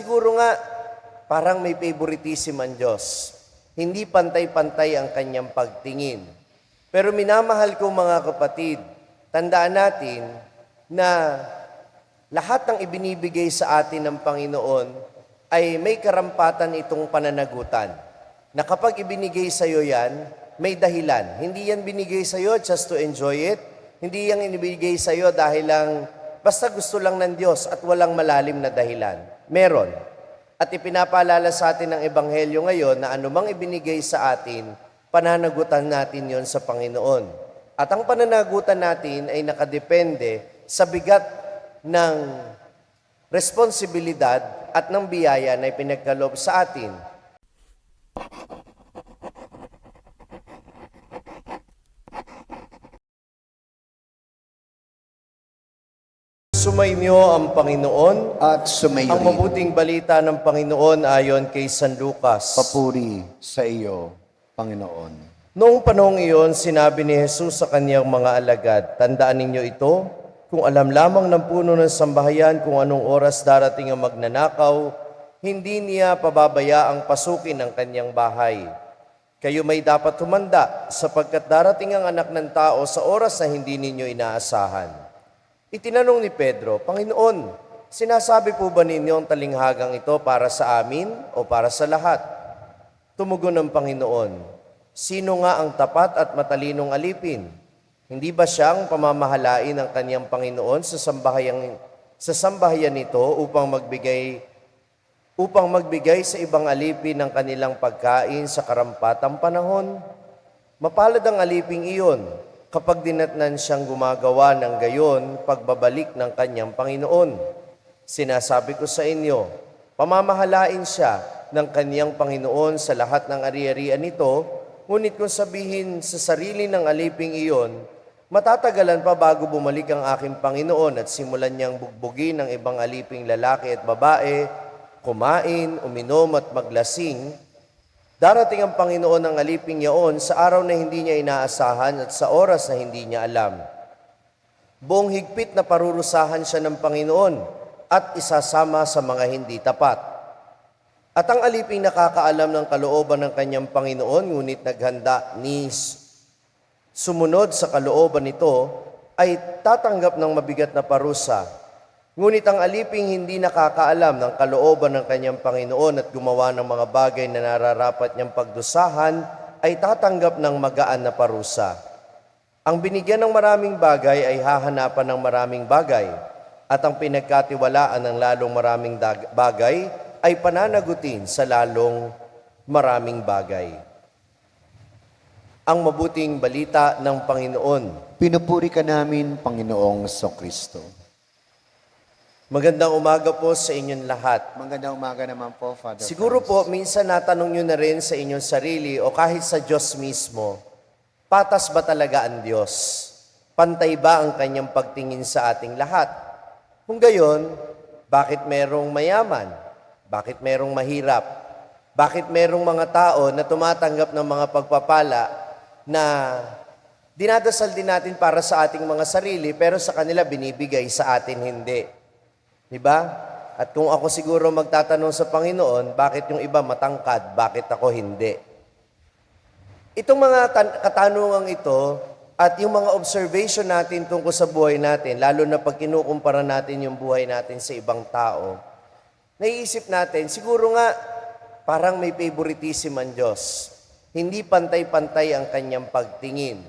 siguro nga parang may favoritism ang Diyos. Hindi pantay-pantay ang kanyang pagtingin. Pero minamahal ko mga kapatid, tandaan natin na lahat ng ibinibigay sa atin ng Panginoon ay may karampatan itong pananagutan. Na kapag ibinigay sa iyo yan, may dahilan. Hindi yan binigay sa iyo just to enjoy it. Hindi yan inibigay sa iyo dahil lang basta gusto lang ng Diyos at walang malalim na dahilan. Meron. At ipinapaalala sa atin ng Ebanghelyo ngayon na anumang ibinigay sa atin, pananagutan natin yon sa Panginoon. At ang pananagutan natin ay nakadepende sa bigat ng responsibilidad at ng biyaya na ipinagkaloob sa atin. Sumainyo ang Panginoon. at sumayo Ang mabuting balita ng Panginoon ayon kay San Lucas. Papuri sa iyo, Panginoon. Noong panahong iyon, sinabi ni Jesus sa kanyang mga alagad, Tandaan ninyo ito, kung alam lamang ng puno ng sambahayan kung anong oras darating ang magnanakaw, hindi niya pababayaang pasukin ang kanyang bahay. Kayo may dapat tumanda, sapagkat darating ang anak ng tao sa oras na hindi ninyo inaasahan. Itinanong ni Pedro, Panginoon, sinasabi po ba ninyo ang talinghagang ito para sa amin o para sa lahat? Tumugon ng Panginoon, Sino nga ang tapat at matalinong alipin? Hindi ba siyang pamamahalain ng kanyang Panginoon sa sambahayan, sa sambahayan nito upang magbigay upang magbigay sa ibang alipin ng kanilang pagkain sa karampatang panahon? Mapalad ang aliping iyon kapag dinatnan siyang gumagawa ng gayon pagbabalik ng kanyang Panginoon. Sinasabi ko sa inyo, pamamahalain siya ng kanyang Panginoon sa lahat ng ari-arian nito, ngunit kung sabihin sa sarili ng aliping iyon, matatagalan pa bago bumalik ang aking Panginoon at simulan niyang bugbugin ng ibang aliping lalaki at babae, kumain, uminom at maglasing, Darating ang Panginoon ng aliping yaon sa araw na hindi niya inaasahan at sa oras na hindi niya alam. Buong higpit na parurusahan siya ng Panginoon at isasama sa mga hindi tapat. At ang aliping nakakaalam ng kalooban ng kanyang Panginoon, ngunit naghanda ni sumunod sa kalooban nito, ay tatanggap ng mabigat na parusa Ngunit ang aliping hindi nakakaalam ng kalooban ng kanyang Panginoon at gumawa ng mga bagay na nararapat niyang pagdusahan ay tatanggap ng magaan na parusa. Ang binigyan ng maraming bagay ay hahanapan ng maraming bagay at ang pinagkatiwalaan ng lalong maraming bagay ay pananagutin sa lalong maraming bagay. Ang mabuting balita ng Panginoon. Pinupuri ka namin, Panginoong Kristo. Magandang umaga po sa inyong lahat. Magandang umaga naman po, Father Siguro Francis. po, minsan natanong nyo na rin sa inyong sarili o kahit sa Diyos mismo, patas ba talaga ang Diyos? Pantay ba ang kanyang pagtingin sa ating lahat? Kung gayon, bakit merong mayaman? Bakit merong mahirap? Bakit merong mga tao na tumatanggap ng mga pagpapala na dinadasal din natin para sa ating mga sarili pero sa kanila binibigay sa atin hindi? Di ba? At kung ako siguro magtatanong sa Panginoon, bakit yung iba matangkad, bakit ako hindi? Itong mga tan- katanungang ito at yung mga observation natin tungkol sa buhay natin, lalo na pag kinukumpara natin yung buhay natin sa ibang tao, naiisip natin, siguro nga parang may favoritism ang Diyos. Hindi pantay-pantay ang kanyang pagtingin.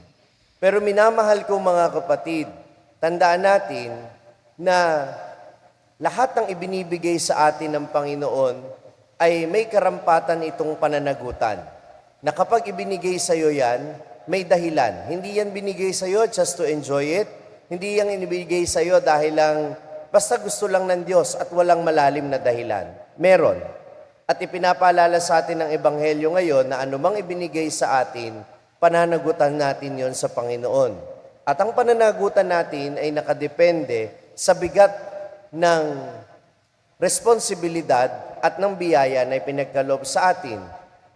Pero minamahal ko mga kapatid, tandaan natin na lahat ng ibinibigay sa atin ng Panginoon ay may karampatan itong pananagutan. Na kapag ibinigay sa iyo yan, may dahilan. Hindi yan binigay sa iyo just to enjoy it. Hindi yan inibigay sa iyo dahil lang basta gusto lang ng Diyos at walang malalim na dahilan. Meron. At ipinapaalala sa atin ng Ebanghelyo ngayon na anumang ibinigay sa atin, pananagutan natin yon sa Panginoon. At ang pananagutan natin ay nakadepende sa bigat ng responsibilidad at ng biyaya na ipinagkaloob sa atin.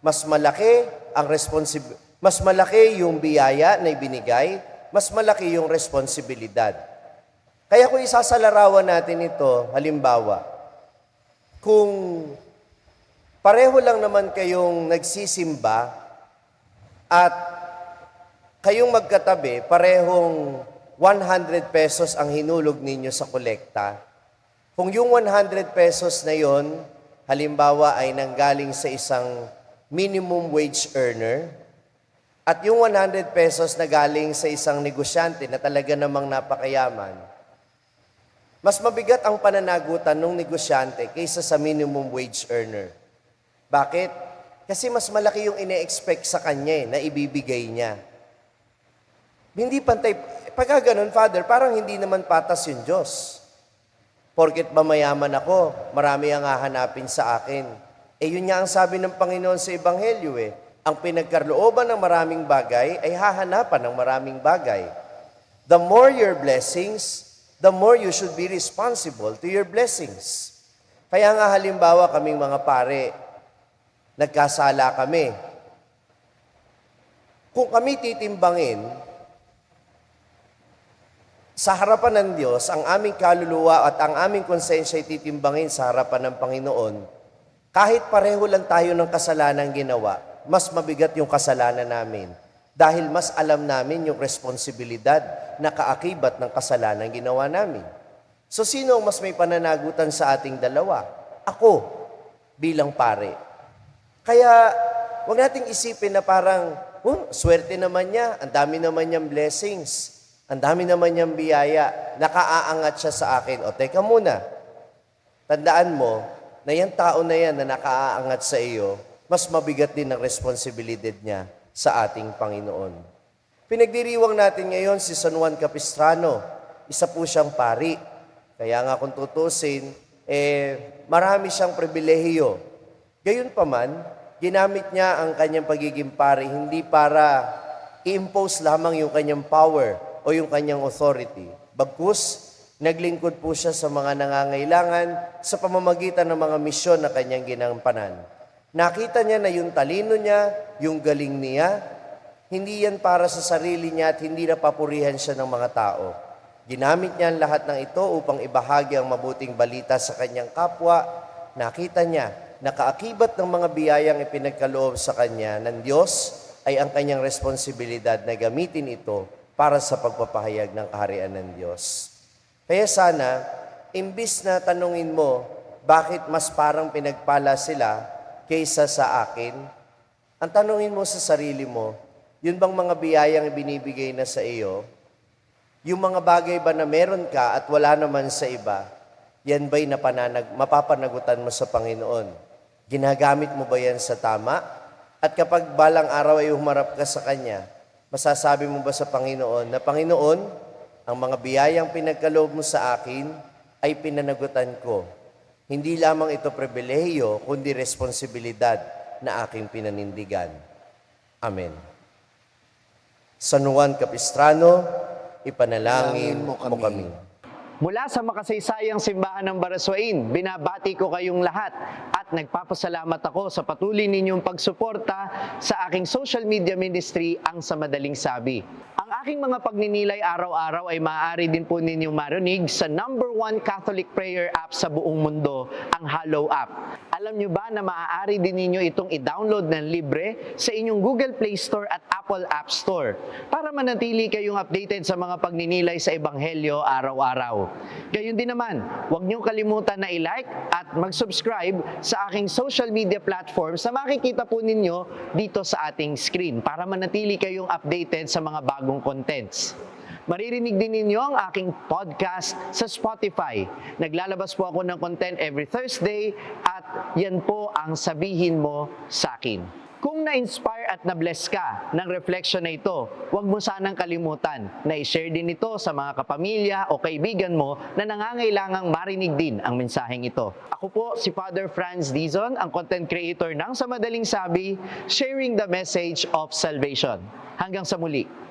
Mas malaki ang responsib mas malaki yung biyaya na ibinigay, mas malaki yung responsibilidad. Kaya kung isasalarawan natin ito, halimbawa, kung pareho lang naman kayong nagsisimba at kayong magkatabi, parehong 100 pesos ang hinulog ninyo sa kolekta, kung yung 100 pesos na yon, halimbawa ay nanggaling sa isang minimum wage earner, at yung 100 pesos na galing sa isang negosyante na talaga namang napakayaman, mas mabigat ang pananagutan ng negosyante kaysa sa minimum wage earner. Bakit? Kasi mas malaki yung ine-expect sa kanya eh, na ibibigay niya. Hindi pantay. Pagka ganun, Father, parang hindi naman patas yung Diyos. Porket ba mayaman ako, marami ang hahanapin sa akin. Eh yun nga ang sabi ng Panginoon sa Ebanghelyo eh. Ang pinagkarlooban ng maraming bagay ay hahanapan ng maraming bagay. The more your blessings, the more you should be responsible to your blessings. Kaya nga halimbawa kaming mga pare, nagkasala kami. Kung kami titimbangin, sa harapan ng Diyos, ang aming kaluluwa at ang aming konsensya ay titimbangin sa harapan ng Panginoon, kahit pareho lang tayo ng kasalanan ginawa, mas mabigat yung kasalanan namin. Dahil mas alam namin yung responsibilidad na kaakibat ng kasalanan ginawa namin. So sino ang mas may pananagutan sa ating dalawa? Ako, bilang pare. Kaya, wag nating isipin na parang, oh, swerte naman niya, ang dami naman niyang blessings, ang dami naman niyang biyaya, nakaaangat siya sa akin. O, teka muna, tandaan mo na yung tao na yan na nakaaangat sa iyo, mas mabigat din ang responsibilidad niya sa ating Panginoon. Pinagdiriwang natin ngayon si San Juan Capistrano. Isa po siyang pari. Kaya nga kung tutusin, eh, marami siyang pribilehiyo. Gayunpaman, ginamit niya ang kanyang pagiging pari hindi para i-impose lamang yung kanyang power o yung kanyang authority. Bagkus, naglingkod po siya sa mga nangangailangan sa pamamagitan ng mga misyon na kanyang ginampanan. Nakita niya na yung talino niya, yung galing niya, hindi yan para sa sarili niya at hindi napapurihan siya ng mga tao. Ginamit niya ang lahat ng ito upang ibahagi ang mabuting balita sa kanyang kapwa. Nakita niya na kaakibat ng mga biyayang ipinagkaloob sa kanya ng Diyos ay ang kanyang responsibilidad na gamitin ito para sa pagpapahayag ng kaharian ng Diyos. Kaya sana, imbis na tanungin mo, bakit mas parang pinagpala sila kaysa sa akin, ang tanungin mo sa sarili mo, yun bang mga biyayang binibigay na sa iyo, yung mga bagay ba na meron ka at wala naman sa iba, yan ba'y napananag, mapapanagutan mo sa Panginoon? Ginagamit mo ba yan sa tama? At kapag balang araw ay humarap ka sa Kanya, masasabi mo ba sa Panginoon na, Panginoon, ang mga biyayang pinagkaloob mo sa akin ay pinanagutan ko. Hindi lamang ito pribilehiyo, kundi responsibilidad na aking pinanindigan. Amen. San Juan Capistrano, ipanalangin mo Panalangin mo kami. Mula sa makasaysayang simbahan ng Baraswain, binabati ko kayong lahat at nagpapasalamat ako sa patuloy ninyong pagsuporta sa aking social media ministry, ang sa madaling sabi. Ang aking mga pagninilay araw-araw ay maaari din po ninyong marinig sa number one Catholic prayer app sa buong mundo, ang Hallow app. Alam nyo ba na maaari din ninyo itong i-download ng libre sa inyong Google Play Store at Apple App Store para manatili kayong updated sa mga pagninilay sa Ebanghelyo araw-araw. Gayun din naman, huwag niyong kalimutan na i-like at mag-subscribe sa aking social media platforms na makikita po ninyo dito sa ating screen para manatili kayong updated sa mga bagong contents. Maririnig din ninyo ang aking podcast sa Spotify. Naglalabas po ako ng content every Thursday at yan po ang sabihin mo sa akin. Kung na-inspire at na-bless ka ng reflection na ito, huwag mo sanang kalimutan na i-share din ito sa mga kapamilya o kaibigan mo na nangangailangang marinig din ang mensaheng ito. Ako po si Father Franz Dizon, ang content creator ng Sa Madaling Sabi, sharing the message of salvation. Hanggang sa muli.